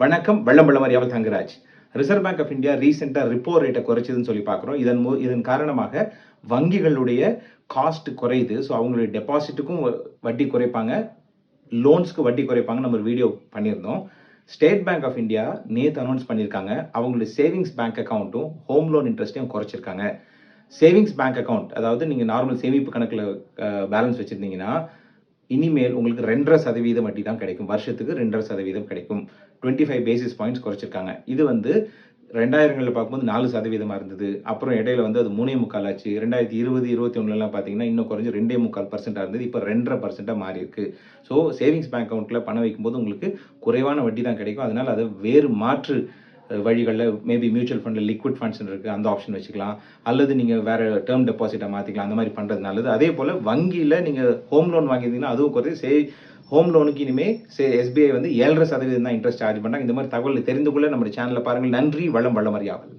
வணக்கம் வெள்ளம் வெள்ளம் அறியாமல் Thangaraj. Reserve bank of India ரீசெண்டாக ரிப்போ ரேட்டை குறைச்சதுன்னு சொல்லி பார்க்குறோம். இதன் மூ இதன் காரணமாக வங்கிகளுடைய காஸ்ட் குறையுது. ஸோ அவங்களுடைய டெபாசிட்டுக்கும் வட்டி குறைப்பாங்க. லோன்ஸ்க்கு வட்டி குறைப்பாங்க நம்ம ஒரு வீடியோ பண்ணியிருந்தோம். ஸ்டேட் பேங்க் ஆஃப் இந்தியா நேற்று அனௌன்ஸ் பண்ணியிருக்காங்க. அவங்களுடைய சேவிங்ஸ் பேங்க் அக்கௌண்ட்டும் ஹோம் லோன் இன்ட்ரெஸ்ட்டையும் குறைச்சிருக்காங்க. சேவிங்ஸ் பேங்க் அக்கௌண்ட் அதாவது நீங்கள் நார்மல் சேமிப்பு கணக்கில் பேலன்ஸ் வச்சுருந்தீங்கன்னா இனிமேல் உங்களுக்கு ரெண்டரை சதவீதம் வட்டி தான் கிடைக்கும். வருஷத்துக்கு ரெண்டரை சதவீதம் கிடைக்கும். டுவெண்ட்டி ஃபைவ் பேசிஸ் பாயிண்ட்ஸ் குறைச்சிருக்காங்க. இது வந்து ரெண்டாயிரங்களில் பார்க்கும்போது நாலு சதவீதமாக இருந்தது. அப்புறம் இடையில வந்து அது மூணே முக்கால் ஆச்சு. ரெண்டாயிரத்தி இருபது இருபத்தி ஒன்றுலாம் பார்த்தீங்கன்னா இன்னும் குறைஞ்சி ரெண்டே முக்கால் பர்சென்ட்டாக இருந்தது. இப்போ ரெண்டரை பர்சென்ட்டாக மாறி இருக்கு ஸோ சேவிங்ஸ் பேங்க் அக்கௌண்ட்டில் பணம் வைக்கும்போது உங்களுக்கு குறைவான வட்டி தான் கிடைக்கும். அதனால் அதை வேறு மாற்று வழிகளில் மேபி மியூச்சுவல் ஃபண்டில் லிக்விட் ஃபண்ட்ஸ் இருக்குது அந்த ஆப்ஷன் வச்சுக்கலாம். அல்லது நீங்கள் வேறு டேர்ம் டெபாசிட்டை மாற்றிக்கலாம் அந்த மாதிரி பண்ணுறது நல்லது. அதே போல் வங்கியில் நீங்கள் ஹோம் லோன் வாங்கியிருந்தீங்கன்னா அதுவும் குறைய சே ஹோம் லோனுக்கு இனிமே சே எஸ்பிஐ வந்து ஏழரை சதவீதம் தான் இன்ட்ரெஸ்ட் சார்ஜ் பண்ணுறாங்க இந்த மாதிரி தகவல் தெரிந்து கொள்ள நம்ம சேனலில் பாருங்கள். நன்றி வளம் வளம் அறியாமல்